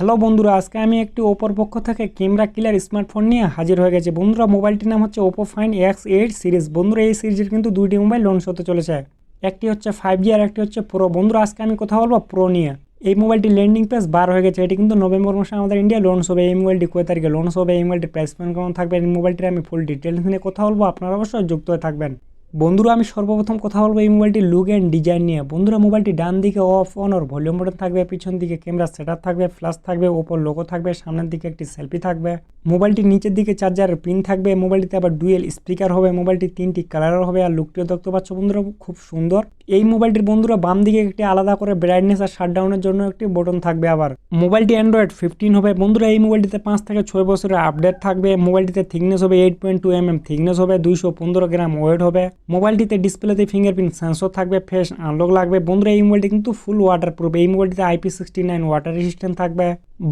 Hello বন্ধুরা, আজকে আমি একটি ওপোর পক্ষ থেকে ক্যামেরা কিলার স্মার্টফোন নিয়ে হাজির হয়ে গেছি। বন্ধুরা, মোবাইলটির নাম হচ্ছে Oppo find X eight series. বন্ধুরা, এই সিরিজের কিন্তু দুইটি মোবাইল লঞ্চ হতে চলেছে। একটি হচ্ছে ফাইভ জি আর একটি হচ্ছে প্রো। বন্ধুরা, আজকে আমি কথা বলব প্রো নিয়ে। এই মোবাইলটি ল্যান্ডিং পেজ বার হয়ে গেছে। এটি কিন্তু নভেম্বর মাসে আমাদের ইন্ডিয়া লঞ্চ হবে। এই মোবাইলটি কয় তারিখে লঞ্চ হবে? এই মোবাইলটির প্রাইস পয়েন্ট কেমন থাকবে? এই মোবাইলটির আমি ফুল ডিটেলস নিয়ে কথা বলব। আপনারা অবশ্যই যুক্ত হয়ে থাকবেন। বন্ধুরা, আমি সর্বপ্রথম কথা বলব এই মোবাইলটির লুক অ্যান্ড ডিজাইন নিয়ে। বন্ধুরা, মোবাইলটি ডান দিকে off on or volume button থাকবে, পিছন দিকে ক্যামেরা সেটআপ থাকবে ফ্ল্যাশ থাকবে, ওপর লোগো থাকবে, সামনের দিকে একটি সেলফি থাকবে। মোবাইলটির নিচের দিকে চার্জারের পিন থাকবে, মোবাইলটিতে আবার ডুয়েল স্পিকার হবে, মোবাইলটি তিনটি কালারের হবে, আর লুকটিও দেখতে পাচ্ছ বন্ধুরা, খুব সুন্দর। এই মোবাইলটির বন্ধুরা, বাম দিকে একটি আলাদা করে ব্রাইটনেস আর শাটডাউনের জন্য একটি বটন থাকবে আবার। মোবাইলটি অ্যান্ড্রয়েড ফিফটিন হবে। বন্ধুরা, এই মোবাইলটিতে পাঁচ থেকে ছয় বছরের আপডেট থাকবে, মোবাইলটিতে থিকনেস হবে eight point two M M thickness হবে দুইশো পনেরো গ্রাম ওয়েট হবে। মোবাইলটিতে ডিসপ্লেতে ফিঙ্গারপ্রিন্ট সেন্সর থাকবে ফেস আনলক লাগবে। বন্ধুরা, এই মোবাইলটি কিন্তু ফুল ওয়াটার প্রুফ এই মোবাইলটিতে IP sixty nine water resistant থাকবে।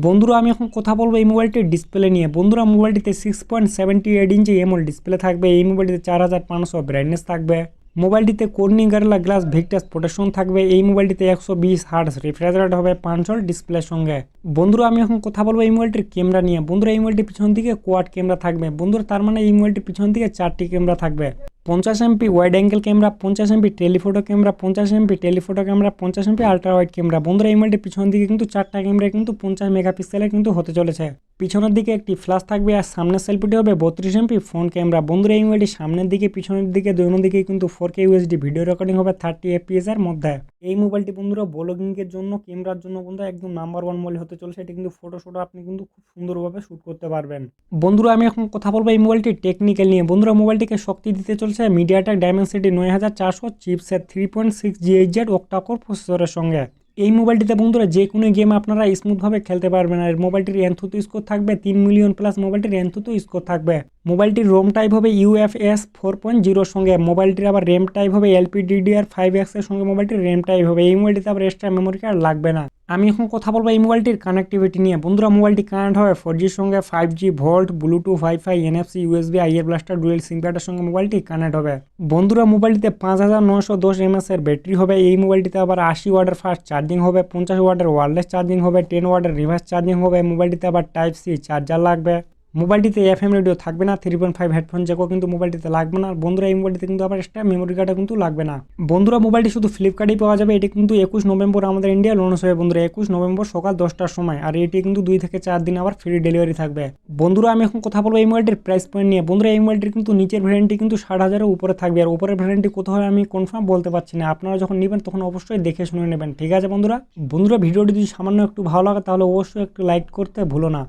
বন্ধুরা, আমি এখন কথা বলব এই মোবাইলটির ডিসপ্লে নিয়ে। বন্ধুরা, মোবাইলটিতে six point seventy eight inch ML display থাকবে, এই মোবাইলটিতে চার হাজার পাঁচশো ব্রাইটনেস থাকবে। মোবাইলটিতে Corning Gorilla glass Victus protection থাকবে, এই মোবাইলটিতে একশো বিশ হার্টস রিফ্রিজারেট হবে পাঁচশোল ডিসপ্লের সঙ্গে। বন্ধুরা, আমি এখন কথা বলব এই মোবাইলটির ক্যামেরা নিয়ে। বন্ধুরা, এই মোবাইলটির পিছন দিকে কোয়াড ক্যামেরা থাকবে। বন্ধুরা, তার মানে এই মোবাইলটির পিছন দিকে চারটি ক্যামেরা থাকবে। পঞ্চাশ এমপি ওয়াইড অ্যাঙ্গেল ক্যামেরা পঞ্চাশ এমপি টেলিফোটো ক্যামেরা পঞ্চাশ এমপি টেলিফোটো ক্যামেরা পঞ্চাশ এমপি আল্ট্রা ওয়াইড ক্যামেরা বন্ধুরা, এই মোবাইলটির পিছন দিকে কিন্তু চারটা ক্যামেরা কিন্তু পঞ্চাশ মেগাপিক্সেলের কিন্তু হতে চলেছে। পিছনের দিকে একটি ফ্ল্যাশ থাকবে আর সামনের সেলফিটি হবে বত্রিশ এমপি ফোন ক্যামেরা বন্ধুরা এই মোবাইলটি সামনের দিকে, পিছনের দিকে দুনো দিকে কিন্তু four K USD video recording হবে থার্টি এফপিএস এর মধ্যে। এই মোবাইলটি বন্ধুরা ব্লগিংয়ের জন্য ক্যামেরার জন্য বন্ধুরা একদম নাম্বার ওয়ান মোবাইল হতে চলেছে। এটি কিন্তু ফটো শটো আপনি কিন্তু খুব সুন্দরভাবে শ্যুট করতে পারবেন। বন্ধুরা, আমি এখন কথা বলব এই মোবাইলটি টেকনিক্যাল নিয়ে। বন্ধুরা মোবাইলটিকে শক্তি দিতে চলছে মিডিয়াটেক ডায়মেন্সিটি নয় হাজার চারশো চিপসের three point six G H Z octacore প্রসেসরের সঙ্গে। এই মোবাইলটিতে বন্ধুরা যে কোনো গেম আপনারা স্মুথভাবে খেলতে পারবেন। আর মোবাইলটির এনথুতো স্কোর থাকবে, তিন মিলিয়ন প্লাস মোবাইলটির এনথুতো স্কোর থাকবে। মোবাইলটির রোম টাইপ হবে ইউএফএস ফোর পয়েন্ট জিরোর সঙ্গে মোবাইলটির আবার র্যাম টাইপ হবে এলপিডিডিআর ফাইভ এক্সের সঙ্গে মোবাইলটির র্যাম টাইপ হবে। এই মোবাইলটিতে আবার এক্সট্রা মেমোরি কার্ড লাগবে না। আমি এখন কথা বলব এই মোবাইলটির কানেক্টিভিটি নিয়ে। বন্ধুরা, মোবাইলটি কানেক্ট হবে ফোর জির সঙ্গে five G VoLTE Bluetooth WiFi NFC USB IR blaster dual SIM কার্ডের সঙ্গে মোবাইলটি কানেক্ট হবে। বন্ধুরা, মোবাইলটিতে পাঁচ হাজার নশো দশ এমএস এর ব্যাটারি হবে। এই মোবাইলটিতে আবার আশি ওয়াটের ফাস্ট চার্জিং হবে, পঞ্চাশ ওয়াটের ওয়ারলেস চার্জিং হবে টেন ওয়াটের রিভার্স চার্জিং হবে। মোবাইলটিতে আবার টাইপ সি চার্জার লাগবে। মোবাইলটিতে এফ এম রেডিও থাকবে না থ্রি পয়েন্ট ফাইভ হেডফোন জ্যাকও কিন্তু মোবাইলটিতে লাগবে না। আর বন্ধুরা, এই মোবাইলটিতে কিন্তু আবার এক্সট্রা মেমোরি কার্ডও কিন্তু লাগবে না। বন্ধুরা, মোবাইলটি শুধু ফ্লিপকার্টেই পাওয়া যাবে, এটি কিন্তু একুশ নভেম্বর আমাদের ইন্ডিয়া লঞ্চ হবে বন্ধুরা, একুশ নভেম্বর সকাল দশটার সময়, আর এটি কিন্তু দুই থেকে চার দিন আবার ফ্রি ডেলিভারি থাকবে। বন্ধুরা, আমি এখন কথা বলব এই মোবাইলটির প্রাইস পয়েন্ট নিয়ে। বন্ধুরা, এই মোবাইলটির কিন্তু নিচের ভ্যারিয়েন্টটি কিন্তু ষাট হাজারের উপরে থাকবে, আর উপরের ভ্যারিয়েন্টটি কোথাও আমি কনফার্ম বলতে পারছি না। আপনারা যখন নেবেন, তখন অবশ্যই দেখে শুনে নেবেন। ঠিক আছে, বন্ধুরা? বন্ধুরা, ভিডিওটি যদি সামান্য একটু ভালো লাগে, তাহলে অবশ্যই একটু লাইক করতে ভুলো না।